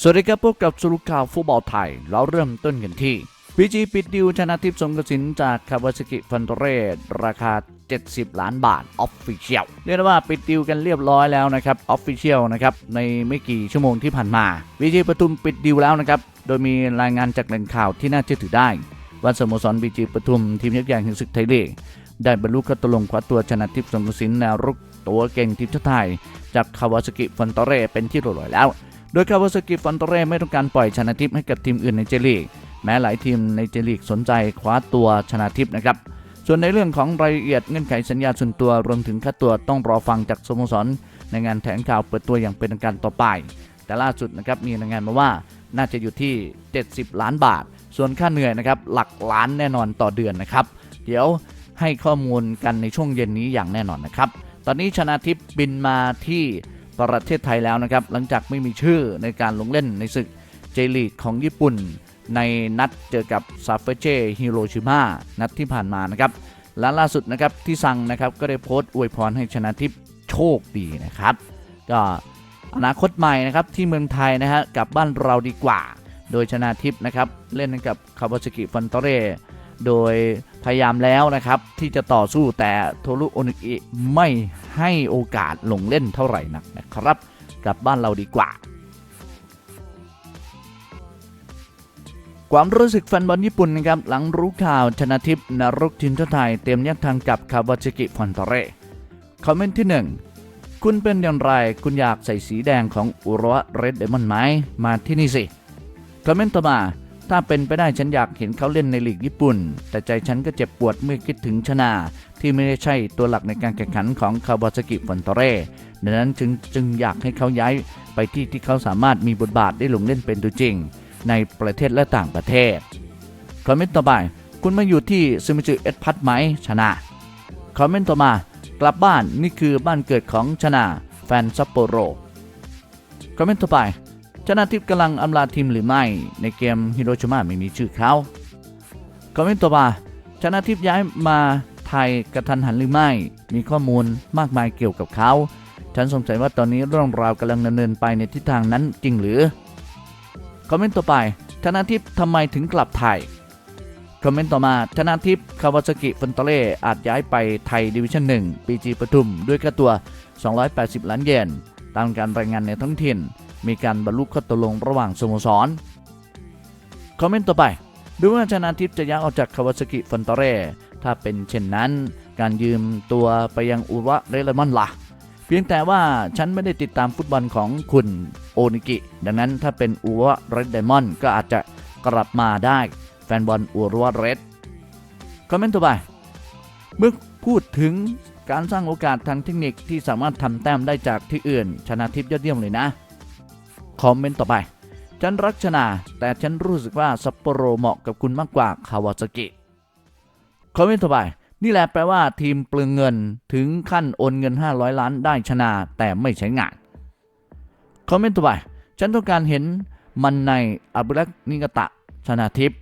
สวัสดีครับพบกับสรุปข่าวฟุตบอลไทย เราเริ่มต้นกันที่พีจีปิดดิวชนะทิพย์สงกสินจากคาวาซากิฟันโตเรราคา 70 ล้านบาทออฟฟิเชียลเรียกได้ว่าปิดดิวกันเรียบร้อยแล้วนะครับออฟฟิเชียลนะครับในไม่กี่ชั่วโมงที่ผ่านมาพีจีปทุมปิดดิวแล้วนะครับโดยมีรายงานจากแหล่งข่าวที่น่าเชื่อถือได้ว่าสโมสรบีจีปทุมทีมยักษ์ใหญ่แห่งศึกไทยลีกได้บรรลุข้อตกลงคว้าตัวชนะทิพย์สงกสินแนวรุกตัวเก่งทีมชาติไทย จากคาวาซากิฟันโตเรเป็นที่เรียบร้อยแล้ว โดยคาวาซากิฟันโตเร่ไม่ต้องการปล่อยชนะทิพย์ให้กับทีมอื่นในเจลีก แม้หลายทีมในเจลีกสนใจคว้าตัวชนะทิพย์นะครับส่วนในเรื่องของรายละเอียดเงื่อนไขสัญญาส่วนตัวรวมถึงค่าตัวต้องรอฟังจากสโมสรในงานแถลงข่าวเปิดตัวอย่างเป็นทางการต่อไป แต่ล่าสุดนะครับมีรายงานมาว่าน่าจะอยู่ที่ 70 ล้านบาท ส่วนค่าเหนื่อยนะครับหลักล้านแน่นอนต่อเดือนนะครับ เดี๋ยวให้ข้อมูลกันในช่วงเย็นนี้อย่างแน่นอนนะครับ ตอนนี้ชนะทิพย์บินมาที่ ประเทศไทยแล้วนะครับ หลังจากไม่มีชื่อในการลงเล่นในศึกเจลีกของญี่ปุ่น ในนัดเจอกับซาเฟเจฮิโรชิมานัดที่ผ่านมานะครับและล่าสุดนะครับที่สั่งนะครับก็ได้โพสต์อวยพรให้ชนะทิพย์โชคดีนะครับ ก็อนาคตใหม่นะครับที่เมืองไทยนะฮะกับบ้านเราดีกว่า โดยชนะทิพย์นะครับเล่นกับคาวาซากิฟันโตเรโดยพยายามแล้วนะครับที่จะต่อสู้แต่โทรุโอนิกิไม่ ให้โอกาสลงเล่นเท่าไหร่นักนะครับ กลับบ้านเราดีกว่า ความรู้สึกแฟนบอลญี่ปุ่นนะครับหลังรู้ข่าวชนะทิพย์นรกทีมชาติไทยเตรียมแยกทางกับคาวาซากิฟันโตเรคอมเมนต์ที่ 1 คุณเป็นอย่างไรคุณอยากใส่สีแดงของอุระเรดเดมอนไหมมาที่นี่สิ คอมเมนต์ต่อมา ถ้าเป็นไปได้ฉันอยากเห็นเขาเล่นในลีกญี่ปุ่น แต่ใจฉันก็เจ็บปวดเมื่อคิดถึงชนาที่ไม่ได้ใช่ตัวหลักในการแข่งขันของคาวาซากิฟอนโตเร่ดังนั้นจึงจึงอยากให้เขาย้ายไปที่ที่เขาสามารถมีบทบาทได้ลงเล่นเป็นตัวจริง ในประเทศและต่างประเทศคอมเมนต์ต่อไป คุณมาอยู่ที่ซึมิจุเอ็ดพัทไหมชนะคอมเมนต์ต่อมากลับบ้านนี่คือบ้านเกิดของชนะแฟนซัปโปโรคอมเมนต์ต่อไป ชนะทิพย์กำลังอำลาทีมหรือไม่ ในเกมฮิโรชิมาไม่มีชื่อเขาคอมเมนต์ต่อมาชนะทิพย์ย้ายมาไทยกระทันหันหรือไม่ มีข้อมูลมากมายเกี่ยวกับเขาฉันสงสัยว่าตอนนี้เรื่องราวกำลังดำเนินไปในทิศทางนั้นจริงหรือ คอมเมนต์ต่อไป ชนะทิพย์ทำไมถึงกลับไทย คอมเมนต์ต่อมา ชนะทิพย์คาวาซากิฟันโตเล่อาจย้ายไปไทยดิวิชั่น1ปีจีปทุม ด้วยค่าตัว 280 ล้านเยน ตามการรายงานในท้องถิ่น มีการบรรลุข้อตกลงระหว่างสโมสร คอมเมนต์ต่อไป ดูว่าชนะทิพย์จะย้ายออกจากคาวาซากิฟันโตเร่ถ้าเป็นเช่นนั้น การยืมตัวไปยังอุระเรเลมอนล่ะเพียงแต่ว่าฉันไม่ได้ติดตามฟุตบอลของคุณโอนิกิ ดังนั้นถ้าเป็นอุระเรดไดมอนก็อาจจะกลับมาได้ แฟนบอลอุระเรดคอมเมนต์ต่อไป เมื่อพูดถึงการสร้างโอกาสทางเทคนิคที่สามารถทำแต้มได้จากที่อื่น ชนะทิพย์ยอดเยี่ยมเลยนะ คอมเมนต์ต่อไป ฉันรักชนะแต่ฉันรู้สึกว่าซัปโปโรเหมาะกับคุณมากกว่าคาวาซากิ คอมเมนต์ต่อไป นี่แหละแปลว่าทีมเปลืองเงินถึงขั้นโอนเงิน 500 ล้านได้ชนะแต่ไม่ใช้งาน คอมเมนต์ต่อไป ฉันต้องการเห็นมันในอับรักนิกตะชนะทิพย์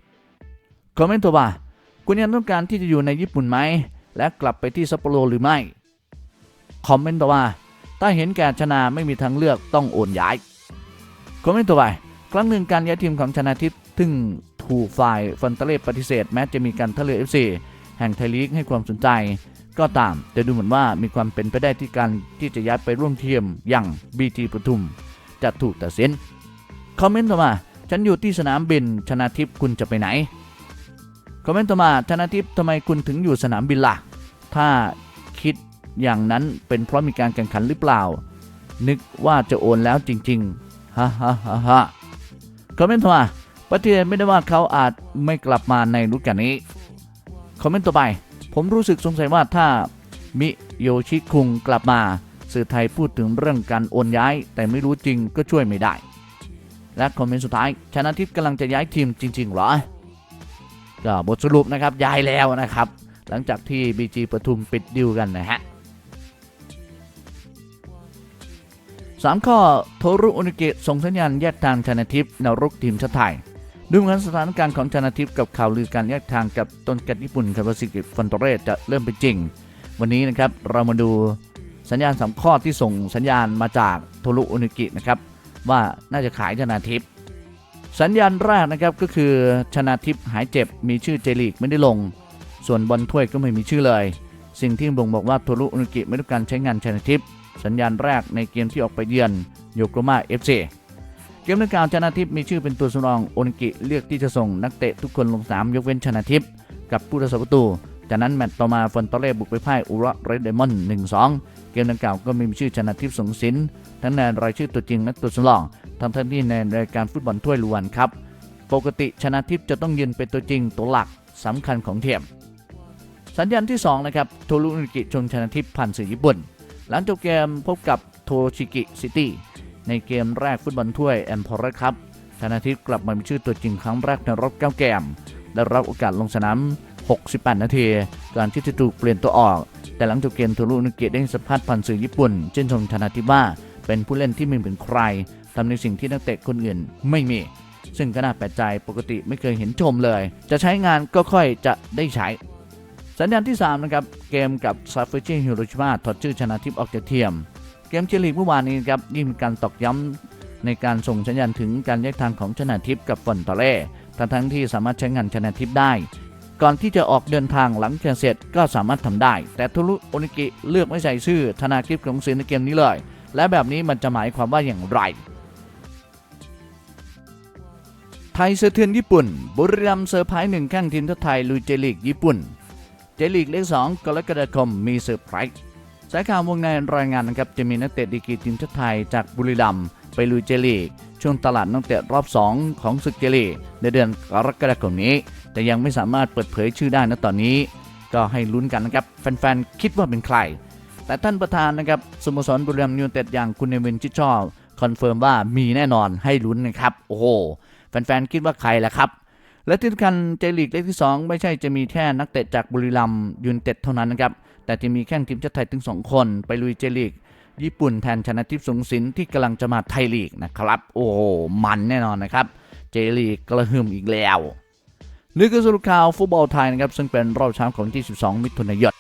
คอมเมนต์ต่อมาคุณยังต้องการที่จะอยู่ในญี่ปุ่นไหม และกลับไปที่ซัปโปโรหรือไม่ คอมเมนต์ต่อมาถ้าเห็นแก่ชนะไม่มีทางเลือกต้องโอนย้าย คอมเมนต์ต่อไปครั้งหนึ่งการย้ายทีมของชนะทิพย์ซึ่งถูกฝ่ายฟันเตเล่ปฏิเสธ แม้จะมีการทะเลเอฟซีแห่งไทยลีกให้ความสนใจ ก็ตามแต่ดูเหมือนว่ามีความเป็นไปได้ที่การที่จะย้ายไปร่วมทีมอย่างบีทีปทุม จะถูกตัดสินคอมเมนต์ต่อมา ฉันอยู่ที่สนามบินชนะทิพย์คุณจะไปไหนคอมเมนต์ต่อมาธนาทิพย์ทำไมคุณถึงอยู่สนามบินล่ะถ้าคิดอย่างนั้นเป็นเพราะมีการแข่งขันหรือเปล่า นึกว่าจะโอนแล้วจริง ๆ ฮ่าฮ่าฮ่าฮ่าคอมเมนต์ต่อมาปฏิเสธไม่ได้ว่าเขาอาจไม่กลับมาในฤดูกาลนี้ คอมเมนต์ต่อไป ผมรู้สึกสงสัยว่าถ้ามิโยชิคุงกลับมา สื่อไทยพูดถึงเรื่องการโอนย้าย แต่ไม่รู้จริงก็ช่วยไม่ได้ และคอมเมนต์สุดท้าย ชนะทิพย์กำลังจะย้ายทีมจริงๆเหรอ ก็บทสรุปนะครับย้ายแล้วนะครับ หลังจากที่ BG ปทุมปิดดิวกันนะฮะ สามข้อโทรุโอนิเกะส่งสัญญาณแยกทางชนะทิพย์แนวรุกทีมชาติไทยดูเหมือนสถานการณ์ของชนะทิพย์กับข่าวลือการแยกทางกับต้นกัดญี่ปุ่นคาบาซิกิฟันโตเรสจะเริ่มเป็นจริง วันนี้นะครับเรามาดูสัญญาณสามข้อที่ส่งสัญญาณมาจากโทรุโอนิกินะครับว่าน่าจะขายชนาทิพย์สัญญาณแรกนะครับก็คือชนาทิพย์หายเจ็บมีชื่อเจลีกไม่ได้ลง ส่วนบอลถ้วยก็ไม่มีชื่อเลย สิ่งที่บ่งบอกว่าโทรุอุนิกิไม่ต้องการใช้งานชนาทิพย์ สัญญาณแรกในเกมที่ออกไปเยือนโยโกมาเอฟซีเกมดังกล่าวชนาทิพย์มีชื่อเป็นตัวสำรองโอนิกิเลือกที่จะส่งนักเตะทุกคนลงสนามยกเว้นชนาทิพย์กับผู้รักษาประตู จากนั้นแมตต์ต่อมาฟอนตอเล่บุกไปพ่ายอุระเรดเดมอนหนึ่งสองเกมดังกล่าวก็มีชื่อชนะทิพย์สงสินทั้งในรายชื่อตัวจริงและตัวสำรองทั้งทั้งที่ในรายการฟุตบอลถ้วยลวนครับ ปกติชนะทิพย์จะต้องยืนเป็นตัวจริงตัวหลักสำคัญของเทียม สัญญาณที่2นะครับโทรุนุกิชงชนะทิพย์ผ่านสื่อญี่ปุ่น หลังจบเกมพบกับโทชิกิซิตี้ในเกมแรกฟุตบอลถ้วยแอมพอร์ครับชนะทิพย์กลับมามีชื่อตัวจริงครั้งแรกในรอบ9เกมได้รับโอกาสลงสนาม 68 นาทีก่อนที่จะถูกเปลี่ยนตัวออก แต่หลังจบเกมโทรุนุกิได้สัมภาษณ์ผ่านสื่อญี่ปุ่นเช่นชมชนะทิพย์ว่าเป็นผู้เล่นที่ไม่เหมือนใครทำในสิ่งที่นักเตะคนอื่นไม่มี ซึ่งก็น่าแปลกใจปกติไม่เคยเห็นชมเลย จะใช้งานก็ค่อยจะได้ใช้ สัญญาณที่3นะครับเกมกับซาฟ e จิฮิโรชิมาถอดชื่อชนะทิพย์ออกจากเทียม เกมเจลีกเมื่อวานนี้ครับยิ่งการตอกย้ำในการส่งสัญญาณถึงการแยกทางของชนะทิพย์กับฟอนตอเล่ทั้งทั้งที่สามารถใช้งานชนะทิพย์ได้ ก่อนที่จะออกเดินทางหลังแข่งเสร็จก็สามารถทำได้ แต่ทุรุโอนิกิเลือกไม่ใส่ชื่อธนาทิพย์ของเซนในเกมนี้เลย และแบบนี้มันจะหมายความว่าอย่างไรไทยสะเทือนญี่ปุ่น บุรีรัมย์เซอร์ไพรส์หนึ่งแข้งทีมชาติไทยลุยเจลีกญี่ปุ่น เจลีกเลข2กรกฎาคมมีเซอร์ไพรส์สายข่าววงในรายงานนะครับจะมีนักเตะดีกีทีมชาติไทยจากบุรีรัมย์ไปลุยเจลีกช่วงตลาดนักเตะรอบ 2 ของศึกเจลีกในเดือนกรกฎาคมนี้ แต่ยังไม่สามารถเปิดเผยชื่อได้นะตอนนี้ ก็ให้ลุ้นกันนะครับแฟนๆคิดว่าเป็นใคร แต่ท่านประธานนะครับสโมสรบุรีรัมย์ยูไนเต็ดอย่างคุณเนวินชิดชอบคอนเฟิร์มว่ามีแน่นอนให้ลุ้นนะครับโอ้โหแฟนๆคิดว่าใครล่ะครับ และที่สำคัญเจลีกเลกที่ 2 ไม่ใช่จะมีแค่นักเตะจากบุรีรัมย์ยูนเต็ดเท่านั้นนะครับ แต่จะมีแข้งทีมชาติไทยถึง 2 คน ไปลุยเจลีก ญี่ปุ่นแทนชนะทิพย์สงสินที่กำลังจะมาไทยลีกนะครับ โอ้โหมันแน่นอนนะครับ เจลีกกระหึ่มอีกแล้วนี่คือสรุปข่าวฟุตบอลไทยนะครับซึ่งเป็นรอบเช้าของที่ 12 มิถุนายน